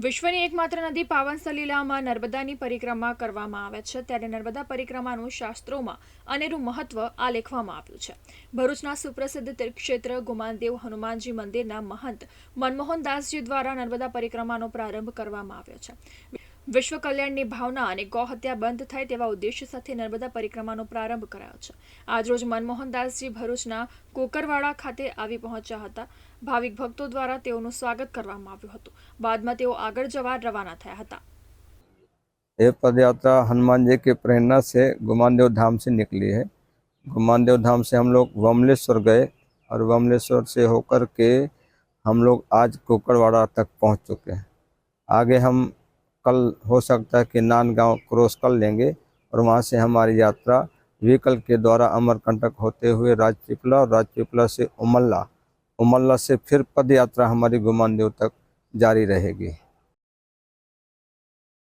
વિશ્વની એકમાત્ર નદી પાવન સલીલામાં નર્મદાની પરિક્રમા કરવામાં આવે છે. ત્યારે નર્મદા પરિક્રમાનું શાસ્ત્રોમાં અનેરું મહત્વ આલેખવામાં આવ્યું છે. ભરૂચના સુપ્રસિદ્ધ તીર્થક્ષેત્ર ગુમાનદેવ હનુમાનજી મંદિરના મહંત મનમોહનદાસજી દ્વારા નર્મદા પરિક્રમાનો પ્રારંભ કરવામાં આવ્યો છે. વિશ્વ કલ્યાણની ભાવના અને ગૌહત્યા બંધ થાય તેવા ઉદ્દેશ્ય સાથે નર્મદા પરિક્રમાનો પ્રારંભ કરાયો છે આજરોજ મનમોહનદાસજી ભરૂચના કોકરવાડા ખાતે આવી પહોંચ્યા હતા ભાવિક ભક્તો દ્વારા તેઓનું સ્વાગત કરવામાં આવ્યું હતું બાદમાં તેઓ આગળ જવા રવાના થયા હતા ये पद यात्रा हनुमान जी की प्रेरणा से गुमानदेव धाम से निकली है गुमानदेव धाम से हम लोग वमलेश्वर गए और वमलेश्वर से होकर के हम लोग आज कुकड़वाड़ा तक पहुंच चुके हैं आगे हम कल हो सकता है कि नानगांव क्रॉस कर लेंगे और वहाँ से हमारी यात्रा व्हीकल के द्वारा अमरकंटक होते हुए राजपिपला और राजपिपला से उमल्ला उमल्ला से फिर पद यात्रा हमारी गुमान देव तक जारी रहेगी।